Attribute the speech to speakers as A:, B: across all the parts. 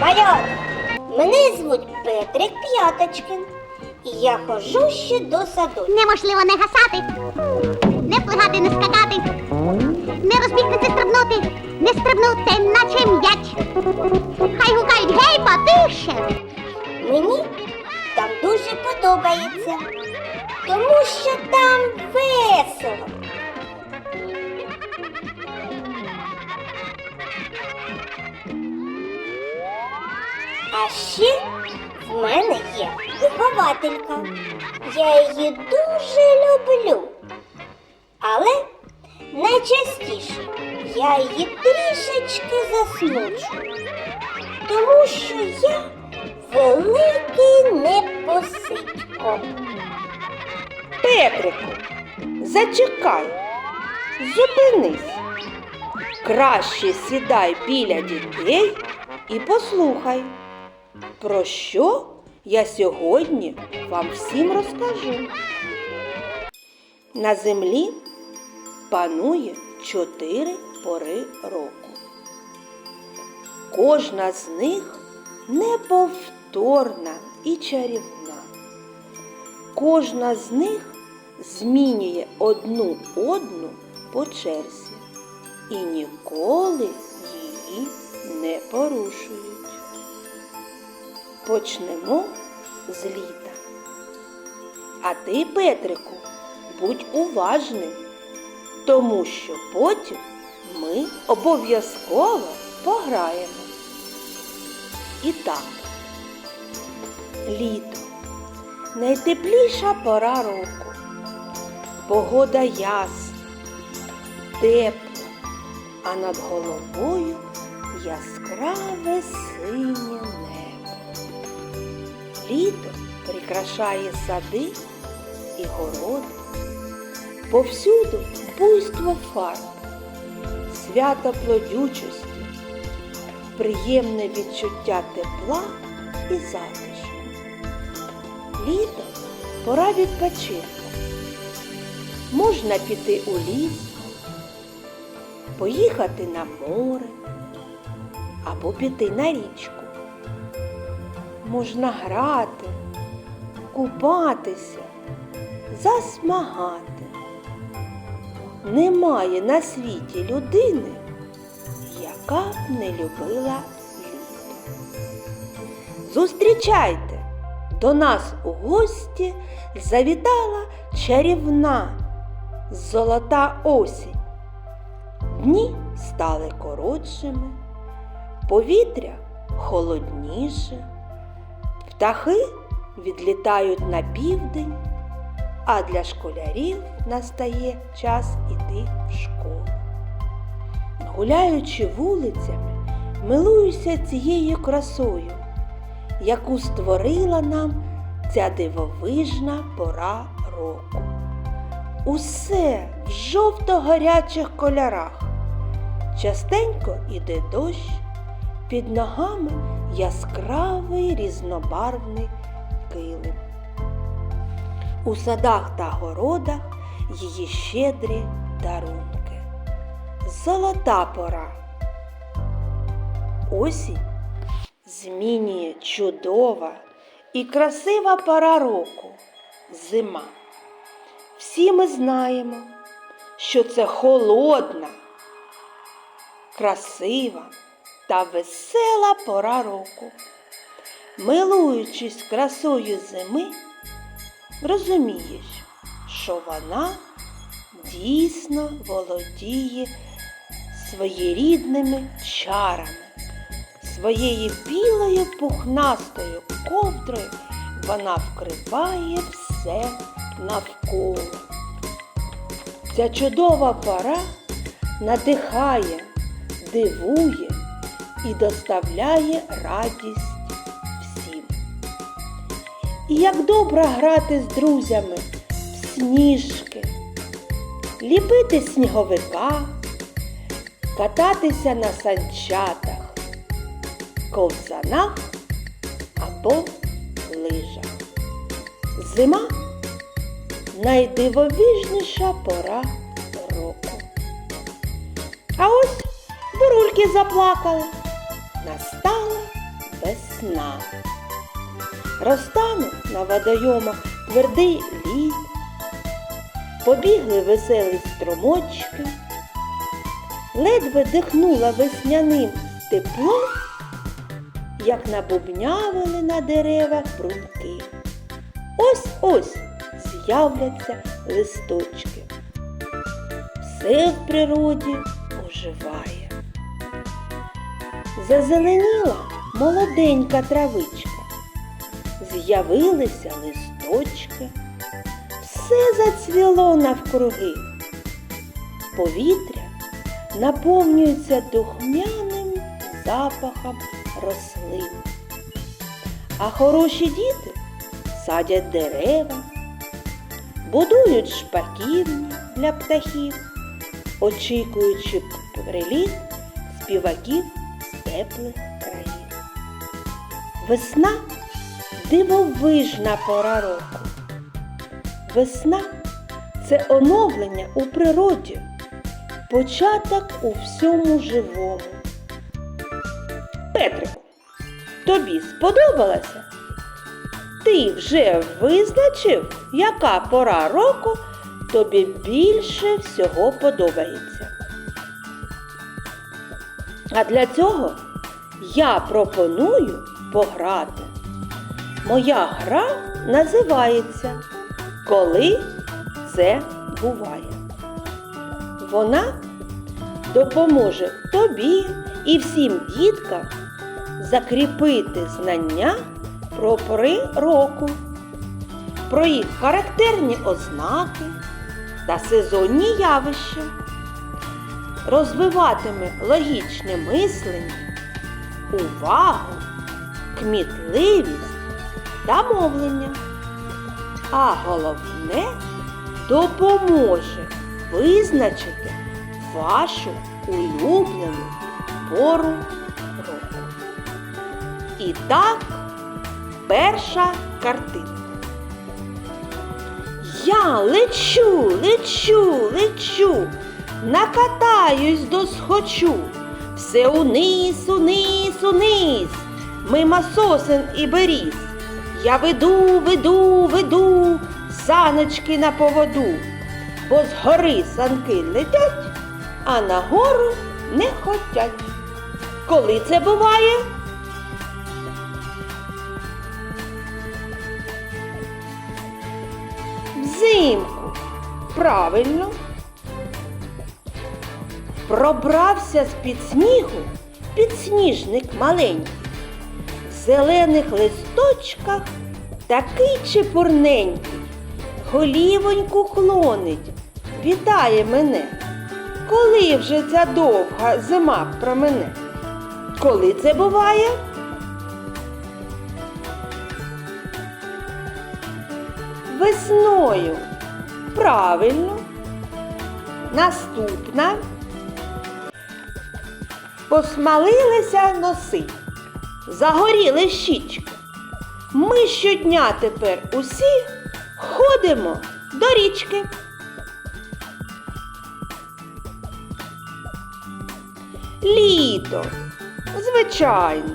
A: Малята, мене звуть Петрик П'яточкин. І я хожу ще до саду.
B: Неможливо не гасати, не плигати, не скакати, не розбігтися стрибнути, не стрибнути, наче м'яч. Хай гукають гей, потише.
A: Мені там дуже подобається, тому що там Ще в мене є вихователька. Я її дуже люблю. Але найчастіше я її трішечки засмучу, тому що я великий непосидько.
C: Петрику, зачекай, зупинись. Краще сідай біля дітей і послухай, про що я сьогодні вам всім розкажу. На землі панує чотири пори року. Кожна з них неповторна і чарівна. Кожна з них змінює одну одну по черзі і ніколи її не порушують. Почнемо з літа. А ти, Петрику, будь уважним, тому що потім ми обов'язково пограємо. І так, літо найтепліша пора року. Погода ясна, тепла, а над головою яскраве синє. Літо прикрашає сади і городи. Повсюду буйство фарб, свято плодючості, приємне відчуття тепла і затишку. Літо пора відпочинку. Можна піти у ліс, поїхати на море або піти на річку. Можна грати, купатися, засмагати. Немає на світі людини, яка б не любила літо. Зустрічайте! До нас у гості завітала чарівна золота осінь. Дні стали коротшими, повітря холодніше, птахи відлітають на південь, а для школярів настає час іти в школу. Гуляючи вулицями, милуюся цією красою яку створила нам ця дивовижна пора року. Усе в жовто-гарячих кольорах. Частенько іде дощ, під ногами яскравий різнобарвний килим. У садах та городах її щедрі дарунки. Золота пора. Осінь змінює чудова і красива пора року зима. Всі ми знаємо, що це холодна, красива та весела пора року. Милуючись красою зими, розумієш, що вона дійсно володіє своєрідними чарами своєю білою пухнастою ковдрою вона вкриває все навколо. Ця чудова пора надихає, дивує і доставляє радість всім. І як добре грати з друзями в сніжки, ліпити сніговика, кататися на санчатах ковзанах або лижах. Зима найдивовижніша пора року. А ось бурульки заплакали. Настала весна. Розтане на водойомах твердий лід, побігли веселі струмочки, ледве дихнула весняним тепло, як набубнявили на деревах бруньки. Ось ось з'являться листочки. Все в природі оживає. Зазеленіла молоденька травичка, з'явилися листочки, все зацвіло навкруги. Повітря наповнюється духмяним запахом рослин. А хороші діти садять дерева, будують шпаківні для птахів, очікуючи приліт співаків теплих країн. Весна дивовижна пора року. Весна це оновлення у природі, початок у всьому живому. Петрику, тобі сподобалося? Ти вже визначив, яка пора року тобі більше всього подобається. А для цього я пропоную пограти. Моя гра називається Коли це буває. Вона допоможе тобі і всім діткам закріпити знання про пори року, про їх характерні ознаки та сезонні явища, розвиватиме логічне мислення, увагу, кмітливість та мовлення. А головне допоможе визначити вашу улюблену пору року. І так, перша картинка. Я лечу, лечу, лечу, накатаюсь досхочу, все униз, униз, униз, мимо сосен і беріз. Я веду, веду, веду саночки на поводу, бо з гори санки летять, а на гору не хотять. Коли це буває? Взимку. Правильно. Пробрався з-під снігу підсніжник маленький. В зелених листочках такий чепурненький, голівоньку клонить, вітає мене. Коли вже ця довга зима про мене? Коли це буває? Весною. Правильно. Наступна. Посмалилися носи, загоріли щічки. Ми щодня тепер усі ходимо до річки. Літо, звичайно.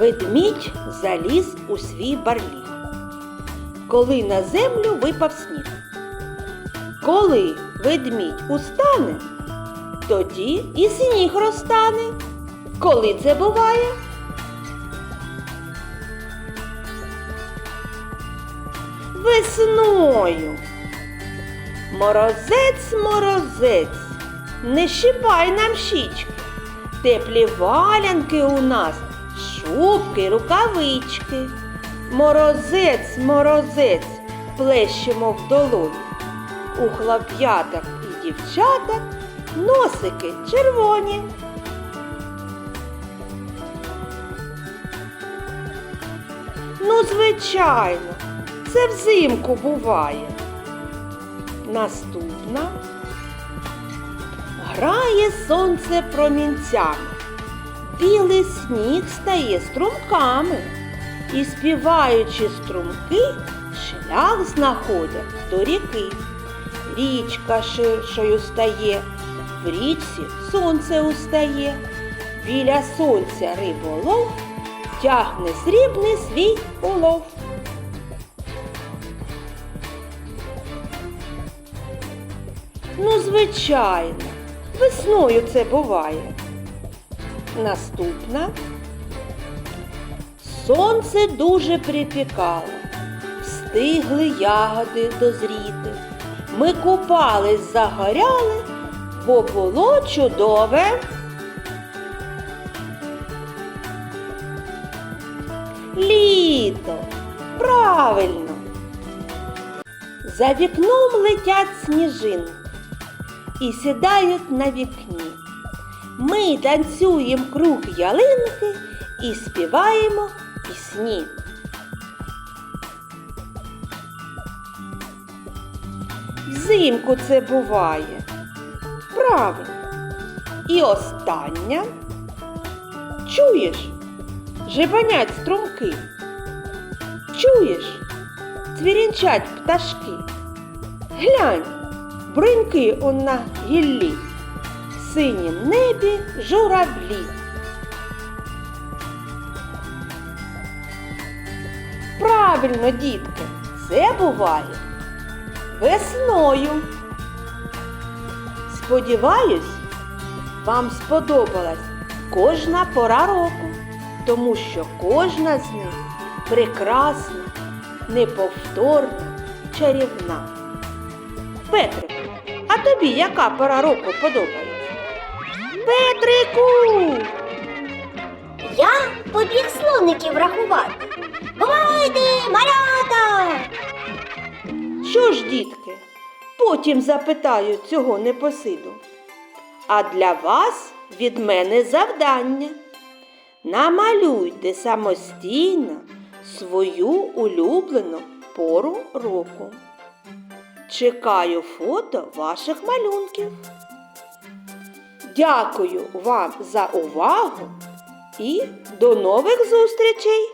C: Ведмідь заліз у свій барліг, коли на землю випав сніг. Коли ведмідь устане, тоді і сніг розтане. Коли це буває? Весною. Морозець, морозець, не щипай нам щічки. Теплі валянки у нас, шубки, рукавички. Морозець, морозець, плещемо в долоні. У хлоп'яток і дівчаток носики червоні. Ну, звичайно, це взимку буває. Наступна грає сонце промінцями, білий сніг стає струмками, і співаючи струмки, шлях знаходять до ріки. Річка ширшою стає, в річці сонце устає, Біля сонця риболов тягне срібний свій улов. Ну, звичайно, весною це буває. Наступна. Сонце дуже припікало, встигли ягоди дозріти. Ми купались, загоряли, бо було чудове. Літо. Правильно. За вікном летять сніжинки і сідають на вікні. Ми танцюємо круг ялинки і співаємо пісні. Взимку це буває. Правильно. І остання. Чуєш? Жебанять струмки. Чуєш? Цвірінчать пташки. Глянь, бриньки он на гіллі, в синім небі журавлі. Правильно, дітки, це буває весною. Сподіваюсь, вам сподобалась кожна пора року, тому що кожна з них прекрасна, неповторна, чарівна. Петрику, а тобі яка пора року подобається? Петрику!
A: Я побіг слоників рахувати. Бувайте, малята!
C: Що ж, дітки, потім запитаю цього непосиду. А для вас від мене завдання. Намалюйте самостійно свою улюблену пору року. Чекаю фото ваших малюнків. Дякую вам за увагу і до нових зустрічей!